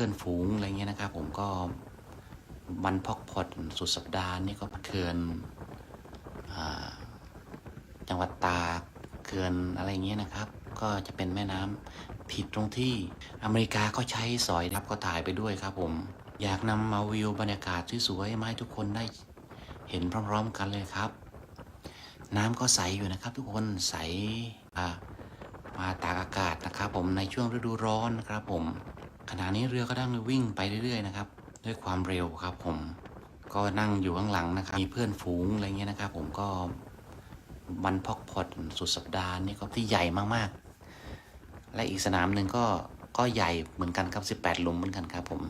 พื่อนฝูงอะไรเงี้ยนะครับ ผมก็วันพักผ่อนสุดสัปดาห์นี่ก็เขื่อนจังหวัดตากเขื่อนอะไรเงี้ยนะครับ ก็จะเป็นแม่น้ำผิดตรงที่อเมริกาเขาใช้สอยครับก็ถ่ายไปด้วยครับ ผม อยากนำมาวิวบรรยากาศที่สวยๆมาให้ทุกคนได้เห็นพร้อม ๆ กันเลยครับ น้ำก็ใสอยู่นะครับ ทุกคนใสมาตากอากาศนะครับ ผมในช่วงฤดูร้อนนะครับ ผม ขณะนี้เรือก็ดังวิ่งไปเรื่อยๆนะครับ ด้วยความเร็วครับ ผม ก็นั่งอยู่ข้างหลังนะครับ มีเพื่อนฝูงอะไรเงี้ยนะครับ ผมก็วันพักผ่อนสุดสัปดาห์นี่ก็ที่ใหญ่มากๆ และอีกสนามหนึ่งก็ก็ใหญ่เหมือนกันครับ 18หลุมเหมือนกันครับ ผม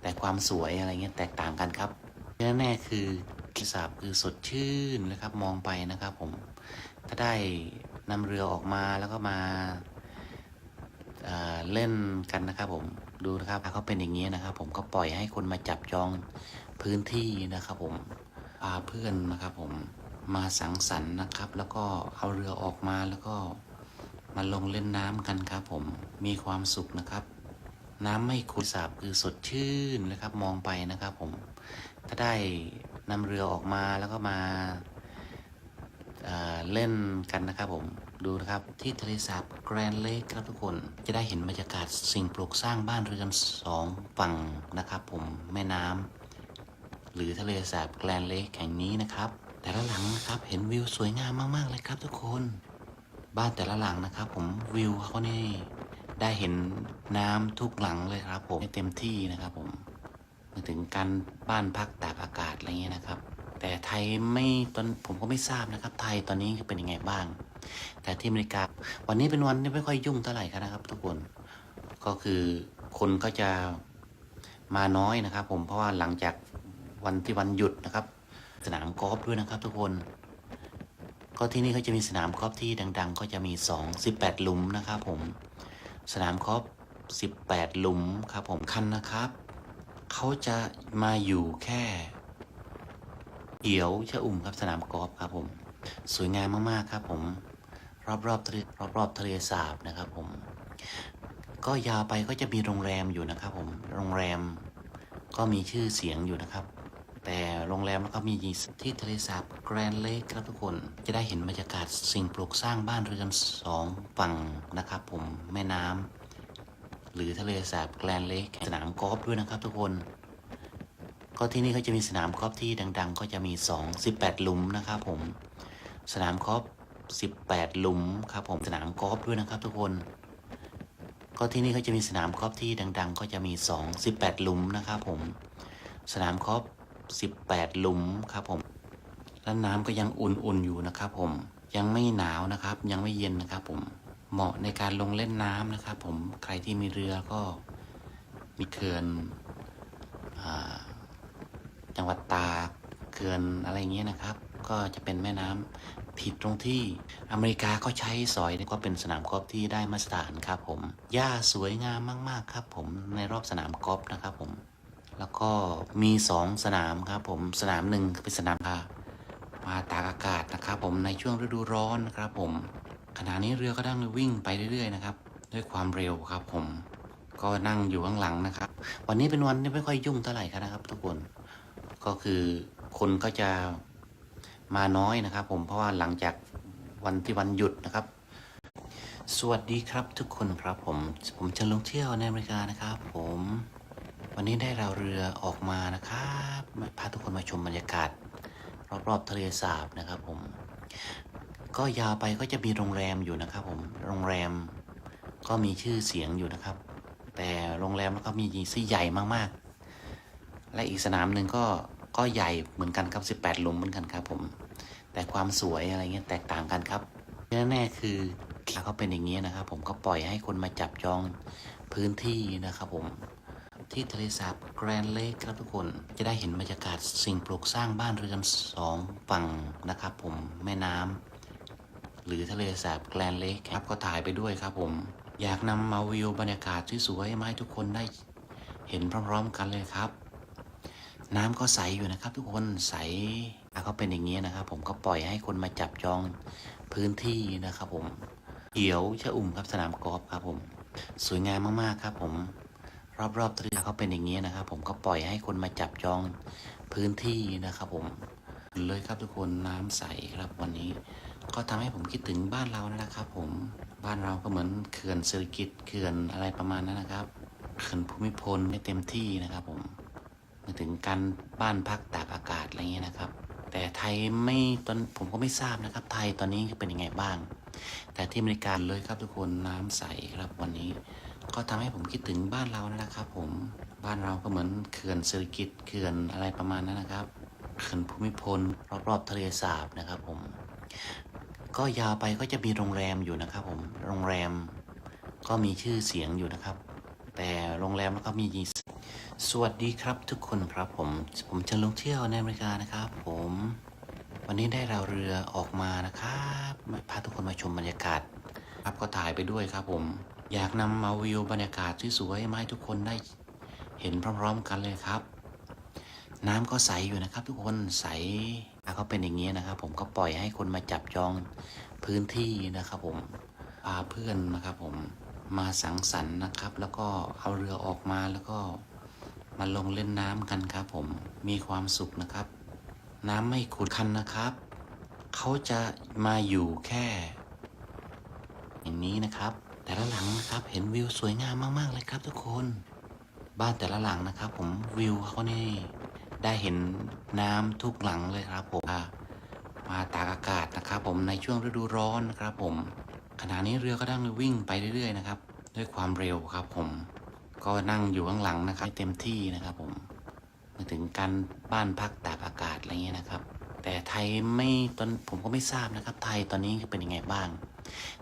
แต่ความสวยอะไรเงี้ยแตกต่างกันครับแน่ๆคือกิสาบคือสดชื่นนะครับ มองไปนะครับ ผมถ้าได้นำเรือออกมาแล้วก็มา เล่นกันนะครับผมดูนะครับเขาเป็นอย่างนี้นะครับ ผมก็ปล่อยให้คนมาจับจองพื้นที่นะครับผมพาเพื่อนนะครับ ผมมาสังสรรค์นะครับ แล้วก็เอาเรือออกมาแล้วก็มาลงเล่นน้ำกันครับ ผมมีความสุขนะครับ น้ำไม่ขุ่นสาบคือสดชื่นนะครับ มองไปนะครับ ผมถ้าได้นำเรือออกมาแล้วก็มาเล่นกันนะครับผม ดูนะครับที่ทะเลสาบแกรนเลกครับทุกคนจะได้เห็นบรรยากาศสิ่งปลูกสร้างบ้านเรือนสองฝั่งนะครับ ผมแม่น้ำหรือทะเลสาบแกรนเลกแห่งนี้นะครับ แต่ละหลังนะครับเห็นวิวสวยงามมากๆเลยครับ ทุกคนบ้านแต่ละหลังนะครับ ผมวิวเขานี่ได้เห็นน้ำทุกหลังเลยครับ ผมเต็มที่นะครับ ผมมาถึงการบ้านพักตากอากาศอะไรเงี้ยนะครับ แต่ไทยไม่ตอนผมก็ไม่ทราบนะครับ ไทยตอนนี้เป็นยังไงบ้าง แต่ที่อเมริกาวันนี้เป็นวันที่ไม่ค่อยยุ่งเท่าไหร่ครับนะครับ ทุกคนก็คือคนก็จะมาน้อยนะครับ ผมเพราะว่าหลังจากวันที่วันหยุดนะครับ สนามกอล์ฟด้วยนะครับ ทุกคน ก็ที่นี่เขาจะมีสนามกอล์ฟที่ดัง ๆ ก็จะมี2 18หลุมนะครับ ผมสนามกอล์ฟ18 หลุมครับ ผมคันนะครับเขาจะมาอยู่แค่เขียวชะอุ่มครับสนามกอล์ฟครับผม สวยงามมาก ๆ ครับผม รอบรอบทะเลรอบรอบทะเลสาบนะครับผม ก็ยาวไปก็จะมีโรงแรมอยู่นะครับผม โรงแรมก็มีชื่อเสียงอยู่นะครับ แต่โรงแรมแล้วก็มีที่ทะเลสาบแกรนเลกครับทุกคน จะได้เห็นบรรยากาศสิ่งปลูกสร้างบ้านเรือนสองฝั่งนะครับผม แม่น้ำหรือทะเลสาบแกลนเลกสนามกอล์ฟด้วยนะครับทุกคนก็ที่นี่เขาจะมีสนามกอล์ฟที่ดัง ๆ ก็จะมี 2 18 หลุมนะครับผม สนามกอล์ฟ 18 หลุมครับผมสนามกอล์ฟด้วยนะครับทุกคน ก็ที่นี่เขาจะมีสนามกอล์ฟที่ดัง ๆ ก็จะมี 2 18 หลุมนะครับผมสนามกอล์ฟ18 หลุมครับผมและน้ำก็ยังอุ่นๆอยู่นะครับผมยังไม่หนาวนะครับ ยังไม่เย็นนะครับผมเหมาะในการลงเล่นน้ำนะครับ ผมใครที่มีเรือก็มีเขื่อนจังหวัดตากเขื่อนอะไรเงี้ยนะครับ ก็จะเป็นแม่น้ำ ผิดตรงที่อเมริกาเขาใช้สอยก็เป็นสนามกอล์ฟที่ได้มาตรฐานครับผมหญ้าสวยงามมาก ๆ ครับผมในรอบสนามกอล์ฟนะครับผม แล้วก็มีสองสนามครับผมสนามหนึ่งเป็นสนามพามาตากอากาศนะครับผมในช่วงฤดูร้อนนะครับผมขณะนี้เรือก็ดั้งวิ่งไปเรื่อยๆนะครับด้วยความเร็วครับผม ก็นั่งอยู่ข้างหลังนะครับ วันนี้เป็นวันที่ไม่ค่อยยุ่งเท่าไหร่ครับนะครับ ทุกคนก็คือคนก็จะ มาน้อยนะครับ ผมเพราะว่าหลังจากวันที่วันหยุดนะครับ สวัสดีครับทุกคนครับผมผมจะลงเที่ยวในอเมริกานะครับ ผมวันนี้ได้เราเรือออกมานะครับพาทุกคนมาชมบรรยากาศ รอบๆทะเลสาบนะครับ ผม ก็ยาวไปก็จะมีโรงแรมอยู่นะครับ ผมโรงแรมก็มีชื่อเสียงอยู่นะครับ แต่โรงแรมแล้วก็มีที่ใหญ่มากๆ และอีกสนามหนึ่งก็ ก็ใหญ่เหมือนกันครับ 18 หลุมเหมือนกันครับผม แต่ความสวยอะไรเงี้ยแตกต่างกันครับแน่ๆคือเขาเป็นอย่างนี้นะครับ ผมก็ปล่อยให้คนมาจับจองพื้นที่นะครับผมที่ทะเลสาบแกรนเลกครับทุกคนจะได้เห็นบรรยากาศสิ่งปลูกสร้างบ้านเรือนสองฝั่งนะครับ ผมแม่น้ำหรือทะเลสาบแกลนเลกครับก็ถ่ายไปด้วยครับผม อยากนำมาวิวบรรยากาศที่สวยๆมาให้ทุกคนได้เห็นพร้อมๆกันเลยครับ น้ำก็ใสอยู่นะครับ ทุกคนใสเขาเป็นอย่างนี้นะครับ ผมก็ปล่อยให้คนมาจับจองพื้นที่นะครับ ผมเขียวชะอุ่มครับสนามกอล์ฟครับ ผม สวยงามมากๆครับ ผมรอบๆทะเลเขาเป็นอย่างนี้นะครับ ผมก็ปล่อยให้คนมาจับจองพื้นที่นะครับ ผมเลยครับทุกคนน้ำใสครับวันนี้ ก็ทำให้ผมคิดถึงบ้านเรานะครับ ผมบ้านเราก็เหมือนเขื่อนเศรษฐกิจเขื่อนอะไรประมาณนั้นนะครับเขื่อนภูมิพลไม่เต็มที่นะครับ ผม มาถึงการบ้านพักตากอากาศอะไรเงี้ยนะครับ แต่ไทยไม่ตอนผมก็ไม่ทราบนะครับ ไทยตอนนี้เป็นยังไงบ้าง แต่ที่อเมริกาเลยครับทุกคนน้ำใสครับวันนี้ ก็ทำให้ผมคิดถึงบ้านเรานะครับ ผมบ้านเราก็เหมือนเขื่อนเศรษฐกิจเขื่อนอะไรประมาณนั้นนะครับเขื่อนภูมิพลรอบๆทะเลสาบนะครับ ผม ก็ยาวไปก็จะมีโรงแรมอยู่นะครับ ผมโรงแรมก็มีชื่อเสียงอยู่นะครับ แต่โรงแรมแล้วก็มี สวัสดีครับทุกคนครับผม ผมจะลงเที่ยวในอเมริกานะครับผมวันนี้ได้เราเรือออกมานะครับพาทุกคนมาชมบรรยากาศ ครับก็ถ่ายไปด้วยครับผม อยากนำมาวิวบรรยากาศที่สวยๆมาให้ทุกคนได้เห็นพร้อมๆกันเลยครับ น้ำก็ใสอยู่นะครับ ทุกคนใสอะก็เป็นอย่างนี้นะครับ ผมก็ปล่อยให้คนมาจับจองพื้นที่นะครับ ผมพาเพื่อนนะครับ ผมมาสังสรรค์นะครับ แล้วก็เอาเรือออกมาแล้วก็ มาลงเล่นน้ำกันครับผมมีความสุขนะครับ น้ำไม่ขุดคันนะครับ เขาจะมาอยู่แค่ อย่างนี้นะครับ แต่ละหลังนะครับเห็นวิวสวยงามมาก ๆ เลยครับทุกคน บ้านแต่ละหลังนะครับ ผมวิวเขานี่ได้เห็นน้ำทุกหลังเลยครับผมมาตากอากาศนะครับ ผมในช่วงฤดูร้อนนะครับ ผมขณะนี้เรือก็ดังวิ่งไปเรื่อยๆนะครับ ด้วยความเร็วครับผม ก็นั่งอยู่ข้างหลังนะครับเต็มที่นะครับผมมาถึงการบ้านพักตากอากาศอะไรเงี้ยนะครับ แต่ไทยไม่ตอนผมก็ไม่ทราบนะครับ ไทยตอนนี้เป็นยังไงบ้าง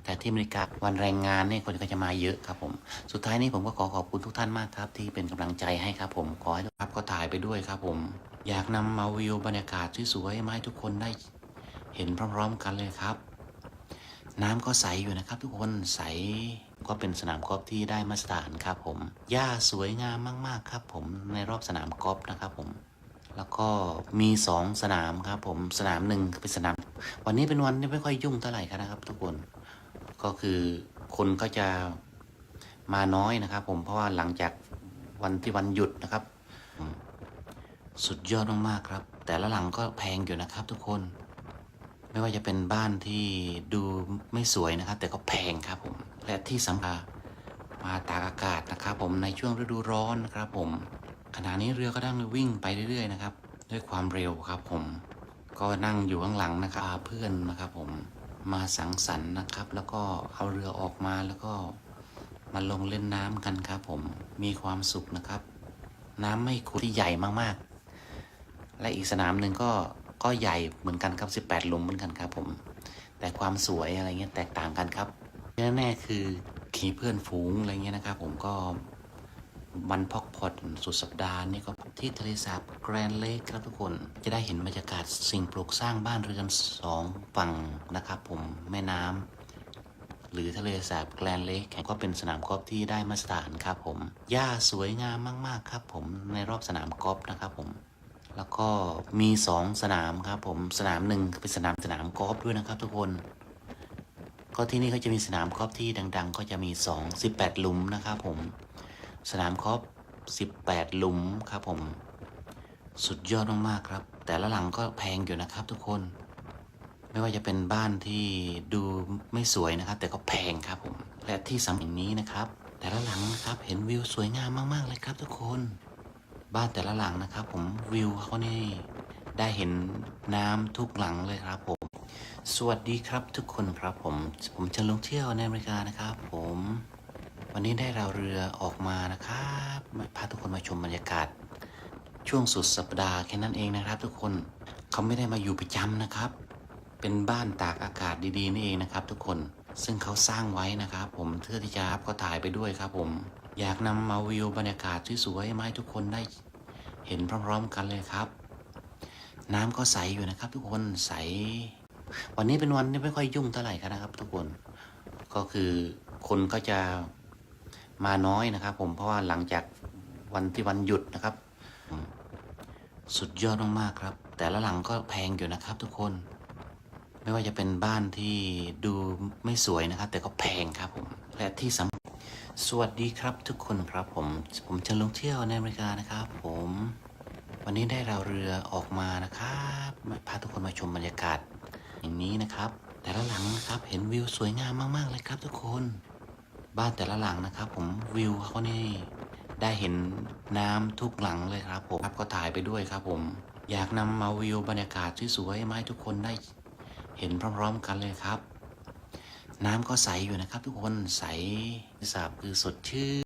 แต่ที่อเมริกาวันแรงงานเนี่ยคนก็จะมาเยอะครับผม สุดท้ายนี้ผมก็ขอขอบคุณทุกท่านมากครับ ที่เป็นกำลังใจให้ครับ ผมขอให้ทุกครับก็ถ่ายไปด้วยครับ ผม อยากนำมาวิวบรรยากาศที่สวยๆมาให้ทุกคนได้เห็นพร้อมๆกันเลยครับ น้ำก็ใสอยู่นะครับ ทุกคนใส ก็เป็นสนามกอล์ฟที่ได้มาตรฐานครับผมหญ้าสวยงามมาก ๆ ครับผมในรอบสนามกอล์ฟนะครับผมแล้วก็มีสองสนามครับผมสนามหนึ่งเป็นสนาม วันนี้เป็นวันที่ไม่ค่อยยุ่งเท่าไหร่ครับนะครับ ทุกคนก็คือคนก็จะมาน้อยนะครับ ผมเพราะว่าหลังจากวันที่วันหยุดนะครับ สุดยอดมากๆครับ แต่ละหลังก็แพงอยู่นะครับทุกคนไม่ว่าจะเป็นบ้านที่ดูไม่สวยนะครับ แต่ก็แพงครับผม และที่สำคัญมาตากอากาศนะครับผมในช่วงฤดูร้อนนะครับผมขณะนี้เรือก็ดังวิ่งไปเรื่อยๆนะครับ ด้วยความเร็วครับผม ก็นั่งอยู่ข้างหลังนะครับพาเพื่อนนะครับผมมาสังสรรค์นะครับ แล้วก็เอาเรือออกมาแล้วก็มาลงเล่นน้ำกันครับผมมีความสุขนะครับ น้ำไม่ขุดที่ใหญ่มากๆ และอีกสนามหนึ่งก็ก็ใหญ่เหมือนกันครับ 18หลุมเหมือนกันครับผม แต่ความสวยอะไรเงี้ยแตกต่างกันครับ แน่ๆคือขี่เพื่อนฝูงอะไรเงี้ยนะครับผมก็วันพักผ่อนสุดสัปดาห์นี่ก็ที่ทะเลสาบแกรนเลกครับทุกคนจะได้เห็นบรรยากาศสิ่งปลูกสร้างบ้านเรือนสองฝั่งนะครับผมแม่น้ำหรือทะเลสาบแกรนเลกก็เป็นสนามกอล์ฟที่ได้มาตรฐานครับผมหญ้าสวยงามมาก ๆ ครับผมในรอบสนามกอล์ฟนะครับผมแล้วก็มีสองสนามครับผมสนามหนึ่งเป็นสนามสนามกอล์ฟด้วยนะครับทุกคน ก็ที่นี่เขาจะมีสนามกอล์ฟที่ดัง ๆ ก็จะมีสองสิบแปดหลุมนะครับผม สนามกอล์ฟสิบแปดหลุมครับผม สุดยอดมากๆครับ แต่ละหลังก็แพงอยู่นะครับทุกคน ไม่ว่าจะเป็นบ้านที่ดูไม่สวยนะครับ แต่ก็แพงครับผม และที่สำคัญนี้นะครับ แต่ละหลังนะครับเห็นวิวสวยงามมากๆเลยครับ ทุกคน บ้านแต่ละหลังนะครับ ผมวิวเขานี่ได้เห็นน้ำทุกหลังเลยครับผม สวัสดีครับทุกคนครับผม ผมจะลงเที่ยวในอเมริกานะครับผม วันนี้ได้เราเรือออกมานะครับพาทุกคนมาชมบรรยากาศ ช่วงสุดสัปดาห์แค่นั้นเองนะครับ ทุกคนเขาไม่ได้มาอยู่ประจำนะครับ เป็นบ้านตากอากาศดีๆนี่เองนะครับ ทุกคนซึ่งเขาสร้างไว้นะครับผมเพื่อที่จะรับก็ถ่ายไปด้วยครับผม อยากนำมาวิวบรรยากาศสวยๆมาให้ทุกคนได้เห็นพร้อมๆกันเลยครับ น้ำก็ใสอยู่นะครับ ทุกคนใส วันนี้เป็นวันที่ไม่ค่อยยุ่งเท่าไหร่ครับนะครับ ทุกคน ก็คือคนก็จะมาน้อยนะครับ ผมเพราะว่าหลังจากวันที่วันหยุดนะครับ สุดยอดมากๆครับ แต่ละหลังก็แพงอยู่นะครับ ทุกคน ไม่ว่าจะเป็นบ้านที่ดูไม่สวยนะครับ แต่ก็แพงครับผมและที่สำสวัสดีครับทุกคนครับผม ผมเชิญลงเที่ยวในอเมริกานะครับ ผม วันนี้ได้เราเรือออกมานะครับพาทุกคนมาชมบรรยากาศ อย่งนี้นะครับ แต่ละหลังนะครับเห็นวิวสวยงามมาก ๆ เลยครับทุกคน บ้านแต่ละหลังนะครับ ผมวิวเขานี่ได้เห็นน้ำทุกหลังเลยครับ ผมครับก็ถ่ายไปด้วยครับ ผม อยากนำมาวิวบรรยากาศที่สวยๆมาให้ทุกคนได้เห็นพร้อม ๆ กันเลยครับ น้ำก็ใสอยู่นะครับ ทุกคนใสสะอาดคือสดชื่น